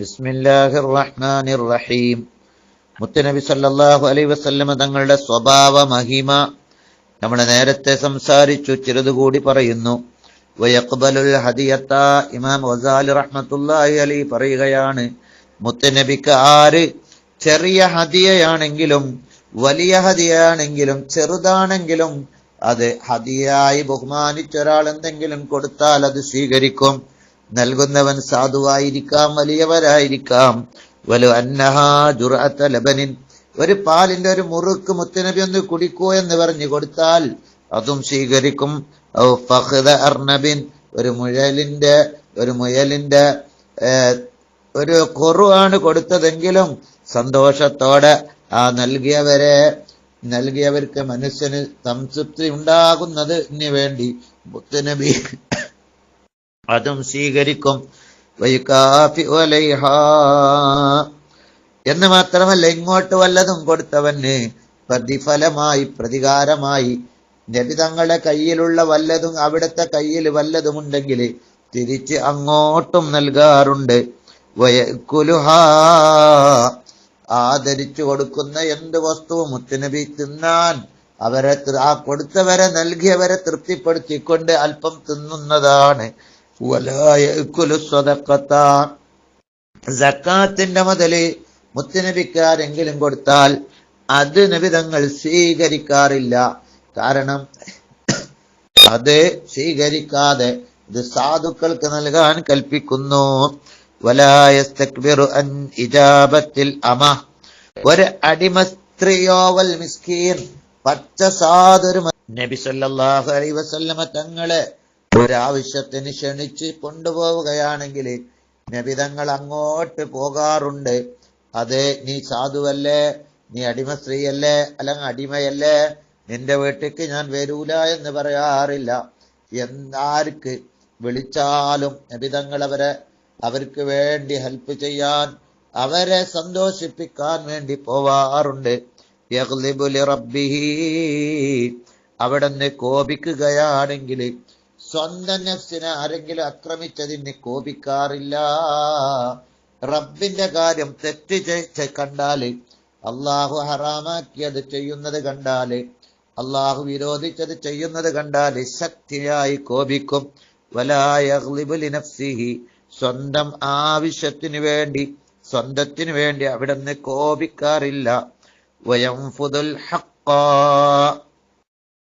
ബിസ്മില്ലാഹിർ റഹ്മാനിർ റഹീം മുത്തനബി സല്ലാഹു അലൈ വസല്ലമ തങ്ങളുടെ സ്വഭാവ മഹിമ നമ്മൾ നേരത്തെ സംസാരിച്ചു ചിലതുകൂടി പറയുന്നു. ഇമാം വസാലി റഹ്മത്തുള്ളാഹി അലി പറയുകയാണ് മുത്തനബിക്ക് ആര് ചെറിയ ഹദിയയാണെങ്കിലും വലിയ ഹതിയാണെങ്കിലും ചെറുതാണെങ്കിലും അത് ഹതിയായി ബഹുമാനിച്ച ഒരാൾ എന്തെങ്കിലും കൊടുത്താൽ അത് സ്വീകരിക്കും. നൽകുന്നവൻ സാധുവായിരിക്കാം വലിയവരായിരിക്കാം. വലു അന്നഹാ ജുറഅത്ത ലബനിൻ. ഒരു പാലിന്റെ ഒരു മുറുക്ക് മുത്തനബി ഒന്ന് കുടിക്കൂ എന്ന് പറഞ്ഞു കൊടുത്താൽ അതും സ്വീകരിക്കും. അർണബിൻ ഒരു മുഴലിന്റെ ഒരു മുയലിന്റെ ഒരു കുറവാണ് കൊടുത്തതെങ്കിലും സന്തോഷത്തോടെ ആ നൽകിയവരെ നൽകിയവർക്ക് മനുഷ്യന് സംതൃപ്തി ഉണ്ടാകുന്നതിന് വേണ്ടി മുത്തനബി അതും സ്വീകരിക്കും. എന്ന് മാത്രമല്ല ഇങ്ങോട്ട് വല്ലതും കൊടുത്തവന് പ്രതിഫലമായി പ്രതികാരമായി നബി തങ്ങളുടെ കയ്യിലുള്ള വല്ലതും അവിടുത്തെ കയ്യിൽ വല്ലതുമുണ്ടെങ്കിൽ തിരിച്ച് അങ്ങോട്ടും നൽകാറുണ്ട്. വയക്കുലുഹാ. ആദരിച്ചു കൊടുക്കുന്ന എന്ത് വസ്തുവും മുത്തുനബി തിന്നാൻ അവരെ ആ കൊടുത്തവരെ നൽകിയവരെ തൃപ്തിപ്പെടുത്തിക്കൊണ്ട് അല്പം തിന്നുന്നതാണ്. സക്കാത്തിന്റെ മുതൽ മുത്തുനബിക്ക് ആരെങ്കിലും കൊടുത്താൽ അത് നബിതങ്ങൾ സ്വീകരിക്കാറില്ല. കാരണം അത് സ്വീകരിക്കാതെ ഇത് സാധുക്കൾക്ക് നൽകാൻ കൽപ്പിക്കുന്നു. അമ. ഒരു അടിമ സ്ത്രീയോവൽ മിസ്കീൻ പച്ച സാധുരു നബി സല്ലല്ലാഹു അലൈഹി വസല്ലമ തങ്ങളെ ഒരാവശ്യത്തിന് ക്ഷണിച്ച് കൊണ്ടുപോവുകയാണെങ്കിൽ നബിതങ്ങൾ അങ്ങോട്ട് പോകാറുണ്ട്. അത് നീ സാധുവല്ലേ? നീ അടിമ സ്ത്രീയല്ലേ? അല്ലെങ്കിൽ അടിമയല്ലേ? നിന്റെ വീട്ടിക്ക് ഞാൻ വരൂല എന്ന് പറയാറില്ല. എന്താർക്ക് വിളിച്ചാലും നബിതങ്ങൾ അവരെ അവർക്ക് വേണ്ടി ഹെൽപ്പ് ചെയ്യാൻ അവരെ സന്തോഷിപ്പിക്കാൻ വേണ്ടി പോവാറുണ്ട്. അവിടെ നിന്ന് കോപിക്കുകയാണെങ്കിൽ സ്വന്തം നഫ്സിനെ ആരെങ്കിലും ആക്രമിച്ചതിന് കോപിക്കാറില്ല. റബ്ബിന്റെ കാര്യം തെറ്റ് കണ്ടാൽ അള്ളാഹു ഹറാമാക്കിയത് ചെയ്യുന്നത് കണ്ടാൽ അള്ളാഹു വിരോധിച്ചത് ചെയ്യുന്നത് കണ്ടാൽ ശക്തിയായി കോപിക്കും. വലായഗ്ലിബുലി നഫ്സിഹി സ്വന്തം ആവശ്യത്തിന് വേണ്ടി സ്വന്തത്തിന് വേണ്ടി അവിടുന്ന് കോപിക്കാറില്ല. വയം ഫുദുൽ ഹഖ്ഖ.